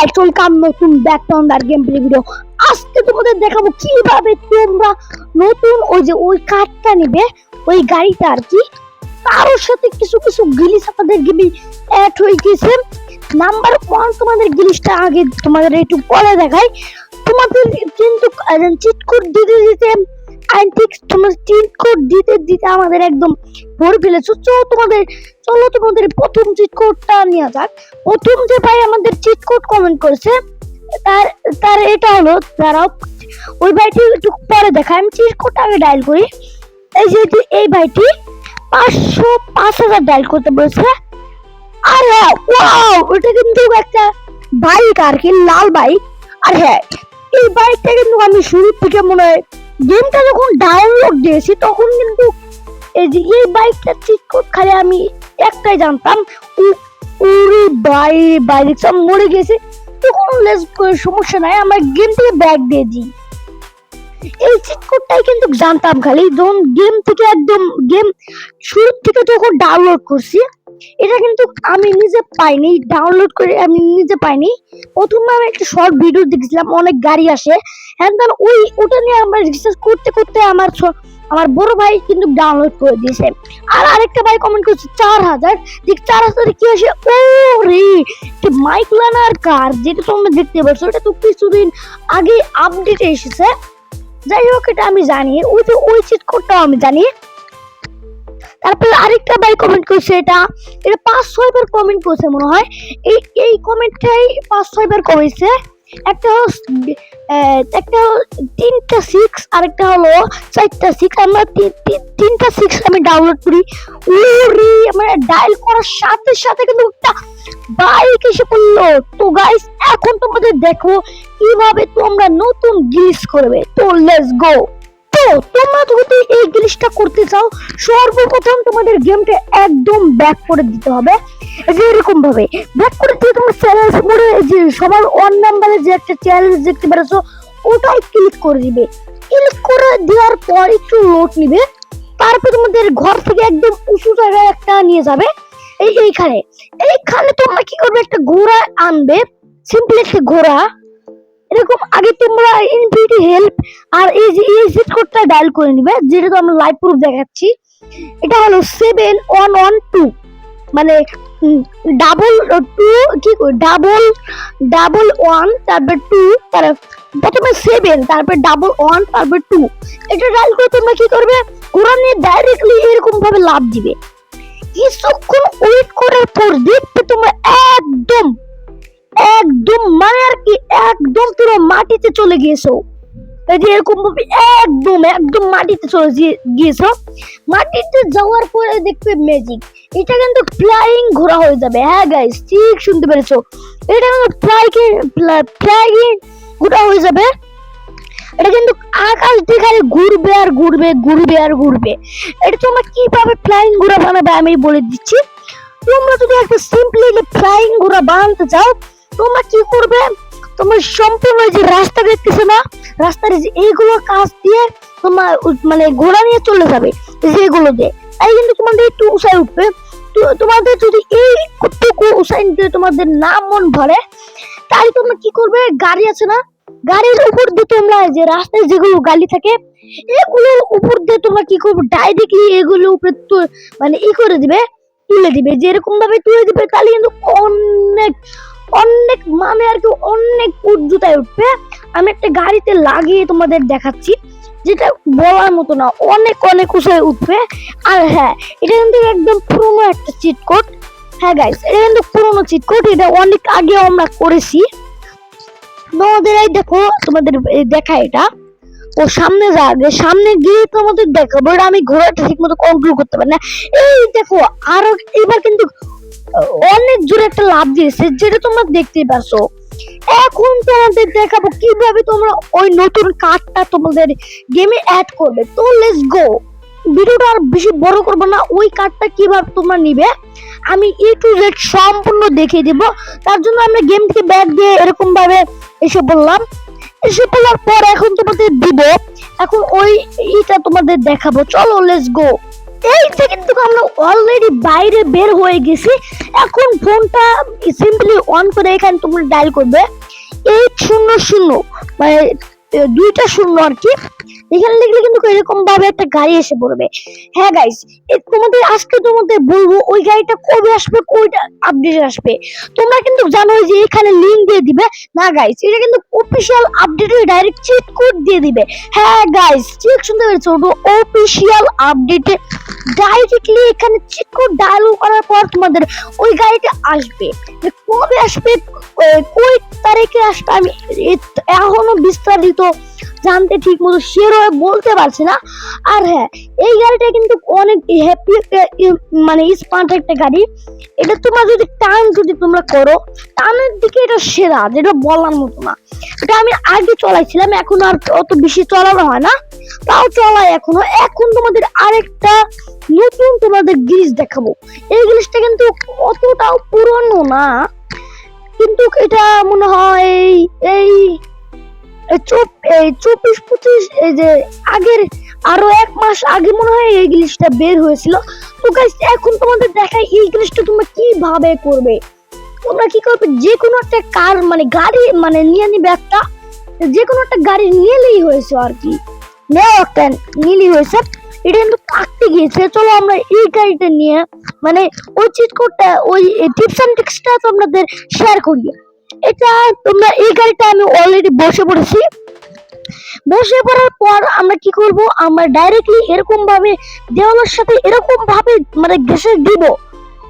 Guys welcome নতুন back to under game play video আজকে তোমাদের দেখাবো কীভাবে তোমরা নতুন ওই যে ওই কার্ডটা নিবে, ওই গাড়িটা আর কি। তার সাথে কিছু কিছু গিলিস আমাদের গেমে অ্যাড হয়ে গেছে। নাম্বার ওয়ান তোমাদের গিলিসটা আগে তোমাদের একটু পরে দেখাই। তোমাদের কিন্তু চিট কোড দিতে দিতে আই থিঙ্ক তোমার চিট কোড দিতে দিতে আমাদের একদম ভরে ফেলেছো। চলো তোমাদের চলো তোমাদের প্রথম চিট কোডটা নেওয়া যাক। প্রথম যে ভাই আমাদের চিট কোড কমেন্ট করেছে, তার তার এটা হলো তারাও ওই ভাইটি একটু পরে দেখা আমি চিট কোডটা আগে ডায়াল করি। এই যে এই ভাইটি পাঁচশো পাঁচ হাজার ডায়াল করতে বলেছে। আর হ্যাঁ ওয়াও ওটা কিন্তু একটা বাইক আর কি, লাল বাইক আর হ্যাঁ এই বাইকটা কিন্তু আমি শুরু থেকে মনে হয় গেমটা যখন ডাউনলোড দিয়েছি, তখন কিন্তু এই বাইকটা ঠিক খালি আমি একটাই জানতাম উরে বাইরে বাইরে সব মরে গেছে। তো কোনো লেস সমস্যা নাই, আমরা গেম থেকে ব্যাগ দিয়ে দিই। এই চিট কোডটাই কিন্তু জানতাম খালি, যখন গেম থেকে একদম গেম শুরু থেকে যখন ডাউনলোড করছি এটা কিন্তু আমি নিজে পাইনি ডাউনলোড করে আমি নিজে পাইনি। প্রথমে আমি একটা শর্ট ভিডিও দেখছিলাম, অনেক গাড়ি আসে। হ্যাঁ ওই, ওটা নিয়ে আমরা রিসার্চ করতে করতে আমার আমার বড় ভাই কিন্তু ডাউনলোড করে দিয়েছে। আর আরেকটা ভাই কমেন্ট করছে, চার হাজার। দেখ, চার হাজারে কি আসে? ও রে মাইক লানার কার যেটা তোমরা দেখতে পাচ্ছ এটা তো কিছুদিন আগে আপডেট এসেছে। যাই হোক, এটা আমি জানি। ওই যে ওই চিট কোডটাও আমি জানি। তারপরে আরেকটা ভাই কমেন্ট করছে এটা। এটা পাঁচ, ছয় বার কমেন্ট করছে মনে হয়। এই এই কমেন্টটাই পাঁচ, ছয় বার করেছে একটা হলো একটা হলো তিনটা সিক্স আরেকটা হলো চারটা সিক্স আমরা তিন- তিন- তিনটা সিক্স আমি ডাউনলোড করি। ওরে আমরা ডায়াল করার সাথে সাথে কিন্তু একটা বাইক এসে পড়ল। তো গাইস এখন তোমাদের দেখো কীভাবে তোমরা নতুন গিলিস করবে। তো লেটস গো তো তোমরা যদি এই জিনিসটা করতে চাও, সর্বপ্রথম তোমাদের গেমটা একদম ব্যাক করে দিতে হবে, যে এরকম ভাবে। ব্যাক করে দিয়ে চ্যালেঞ্জ যে সবার নাম্বারে যে একটা চ্যালেঞ্জ দেখতে পাচ্ছ ওটাই ক্লিক করে দিবে। ক্লিক করে দেওয়ার পর একটু লোড নিবে। তারপর তোমাদের ঘর থেকে একদম উঁচু জায়গায় একটা নিয়ে যাবে। এই এইখানে। এইখানে তোমরা কি করবে? একটা ঘোড়া আনবে। সিম্পলি একটা ঘোড়া। এরকম আগে তোমরা ইনফিনিটি হেল্প আর এই যে এই জিট কোডটা ডায়াল করে নিবে যেটা তো আমরা লাইভ প্রুফ দেখাচ্ছি, এটা হলো সেভেন ওয়ান ওয়ান টু মানে ডাবল টু কি ডাবল ডাবল ওয়ান তারপর টু তারপর প্রথমে সেভেন তারপর ডাবল ওয়ান তারপর টু এটা ডায়াল করে তোমরা কি করবে? নিয়ে ডাইরেক্টলি এরকম ভাবে লাভ দিবে। কিছুক্ষণ ওয়েট করার পর দেখবে তোমরা একদম একদম মানে আর কি পুরো মাটিতে চলে গিয়েছো। এই যে এরকম ভাবে একদম একদম মাটিতে চলে গিয়েছো। মাটিতে যাওয়ার পরে দেখবে ম্যাজিক এটা কিন্তু ফ্লাইং ঘোড়া হয়ে যাবে। হ্যাঁ গাইস ঠিক শুনতে পেরেছ। এটা কিন্তু ফ্লাইকে ফ্লাইং ঘোড়া হয়ে যাবে। এটা কিন্তু আকাশ দিয়ে ঘুরবে আর ঘুরবে ঘুরবে আর ঘুরবে। এটা তোমরা কীভাবে ফ্লাইং ঘোরা বানাবে আমি বলে দিচ্ছি। তোমরা যদি একটা সিম্পলি ফ্লাইং ঘোরা বানাতে চাও, তোমরা কি করবে? তোমরা সম্পূর্ণ যে রাস্তা দেখতেছো না, রাস্তার যে এইগুলো কাজ দিয়ে তোমার মানে ঘোড়া নিয়ে চলে যাবে এই যে এগুলো দিয়ে। তাই কিন্তু তোমাদের একটু উঁচাই উঠবে। তোমাদের যদি এই টুকু উঁচাই নিতে তোমাদের না মন ভরে তাই তোমরা কি করবে? গাড়ি আছে না? গাড়ির উপর দিয়ে তোমরা যে রাস্তায় যেগুলো গালি থাকে, এগুলোর উপর দিয়ে তোমরা কি করবে? ডাইরেক্টলি এগুলো উপরে মানে ই করে দিবে, তুলে দিবে। যেরকম ভাবে তুলে দিবে, তাহলে কিন্তু অনেক অনেক মানে আর কি অনেক উজ্জুতায় উঠবে। আমি একটা গাড়িতে লাগিয়ে তোমাদের দেখাচ্ছি, যেটা বলার মতো না, অনেক অনেক উঁচায় উঠবে। আর হ্যাঁ এটা কিন্তু একদম পুরনো একটা চিটকোট হ্যাঁ গাইস এটা কিন্তু পুরনো চিটকোট এটা অনেক আগে আমরা করেছি। তোমাদের এই দেখো, তোমাদের দেখা এটা। ও সামনে যা, আগে সামনে গিয়ে তোমাদের দেখাবো, এটা আমি ঘোড়াটা ঠিক মতো কন্ট্রোল করতে পারি না। এই দেখো, আরও, এবার কিন্তু অনেক জোরে একটা লাভ দিয়েছে, যেটা তোমরা দেখতেই পাচ্ছ এখন তোমাদের দেখাবো কীভাবে তোমরা ওই নতুন কার্ডটা তোমাদের গেমে অ্যাড করবে। তো লেটস গো ভিডিওটা আর বেশি বড় করব না, ওই কার্ডটা কীভাবে তোমরা নিবে, আমি ই টু জেড সম্পূর্ণ দেখিয়ে দিব। তার জন্য আমরা গেম থেকে ব্যাগ দিয়ে এরকম ভাবে এসে বললাম এসে বলার পর এখন তোমাদের দিব, এখন ওই ইটা তোমাদের দেখাবো। চলো লেটস গো এই যে কিন্তু আমরা অলরেডি বাইরে বের হয়ে গেছি। এখন ফোনটা সিম্পলি অন করে এখানে তোমরা ডায়াল করবে। এইট শূন্য শূন্য মানে দুইটা শূন্য আর কি। এখানে লিখলে কিন্তু এরকম ভাবে একটা গাড়ি এসে পড়বে। হ্যাঁ গাইস তোমাদের আজকে তোমাদের বলব ওই গাড়িটা কবে আসবে কয়টা আপডেট আসবে। তোমরা কিন্তু জানো যে এখানে লিংক দিয়ে দিবে। না গাইস এটা কিন্তু অফিসিয়াল আপডেটে ডাইরেক্ট চিট কোড দিয়ে দিবে। হ্যাঁ গাইস ঠিক শুনতে পেরেছ? অফিসিয়াল আপডেটে ডাইরেক্টলি এখানে চিট কোড ডায়াল করার পর তোমাদের ওই গাড়িটা আসবে। কবে আসবে কই তারিখে আসবে? আমি এখনও বিস্তারিত জানতে ঠিক মতো হয়ে বলতে পারছি না। আর হ্যাঁ এই গাড়িটা কিন্তু অনেক হ্যাপি মানে স্মার্ট একটা গাড়ি। এটা তোমরা যদি টান যদি তোমরা করো, টানের দিকে এটা সেরা, যেটা বলার মতো না। এটা আমি আগে চলাইছিলাম, এখন আর অত বেশি চলানো হয় না। তাও চলাই এখনও। এখন তোমাদের আরেকটা নতুন তোমাদের জিনিস দেখাবো। এই জিনিসটা কিন্তু অতটাও পুরনো না। কিন্তু এটা মনে হয় এই- এই এই চব- এই চব্বিশ পঁচিশ, এই যে আগের আরও এক মাস আগে মনে হয় এই জিনিসটা বের হয়েছিল। তো গাইস এখন তোমাদের দেখাই এই জিনিসটা তোমরা কীভাবে করবে? তোমরা কি করবে? যে কোনো একটা কার মানে গাড়ি মানে নিয়ে নিবে একটা যে কোনো একটা গাড়ি নিলেই হয়েছে আর কি। নেও একটা নিলেই হয়েছে। এটা কিন্তু থাকতে গিয়েছে। চলো আমরা এই গাড়িটা নিয়ে মানে ওই চিট কোডটা ওই টিপস অ্যান্ড ট্রিক্সটা তোমাদের শেয়ার করি। এটা তোমরা এই গাড়িটা আমি অলরেডি বসে পড়েছি। বসে পড়ার পর আমরা কি করব? আমরা ডাইরেক্টলি এরকম ভাবে দেওয়ালের সাথে এরকম ভাবে মানে ঘেসে দিব।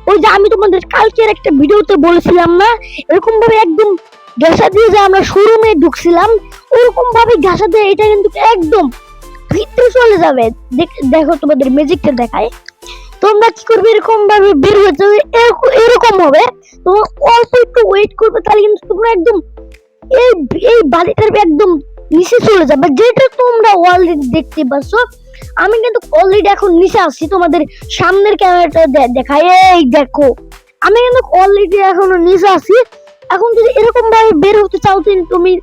ওই যে আমি তোমাদের কালকের একটা ভিডিওতে বলেছিলাম না এরকম ভাবে একদম ঘেসা দিয়ে যে আমরা শোরুমে ঢুকছিলাম ওরকম ভাবে ঘেসা দিয়ে এটা কিন্তু একদম ভিতরে চলে যাবে। দেখ- দেখো তোমাদের ম্যাজিকটা দেখায়। তোমরা কি করবে? এরকম ভাবে বের হয়ে যাবে। এরকম- হবে। তোমরা অল্প একটু ওয়েট করবে, তাহলে কিন্তু তোমরা একদম এই এই বাড়িটার একদম নিচে চলে যাবে। যেটা তোমরা অলরেডি দেখতে পাচ্ছ আমি কিন্তু অলরেডি এখন নিচে আসছি তোমাদের সামনের ক্যামেরাটা দেখাই। এই দেখো, আমি কিন্তু অলরেডি এখনও নিচে আছি এখন যদি এরকম ভাবে বের হতে চাও তুমি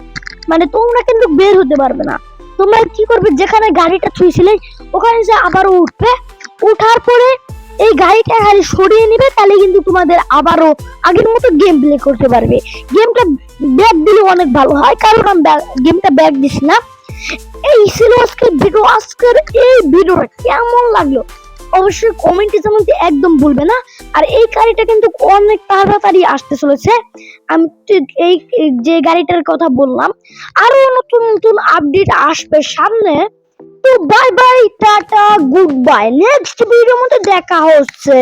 মানে তোমরা কিন্তু বের হতে পারবে না। তোমরা কি করবে? যেখানে গাড়িটা ছুঁয়েছিলে ওখানে যে আবারও উঠবে। উঠার পরে এই গাড়িটা হারে সরিয়ে নিবে, তাহলে কিন্তু তোমাদের আবারও আগের মতো গেম প্লে করতে পারবে। গেমটা ব্যাক দিলে অনেক ভালো হয়, কারণ আমি গেমটা ব্যাক দিছি না। এই ছিল আজকের ভিডিও আজকের এই ভিডিওটা কেমন লাগল? অবশ্যই কমেন্টে যেমন একদম ভুলবে না। আর এই গাড়িটা কিন্তু অনেক তাড়াতাড়ি আসতে চলেছে। আমি এই যে গাড়িটার কথা বললাম, আরও নতুন নতুন আপডেট আসবে সামনে। তো bye bye tata good bye next ভিডিওর মধ্যে দেখা হচ্ছে।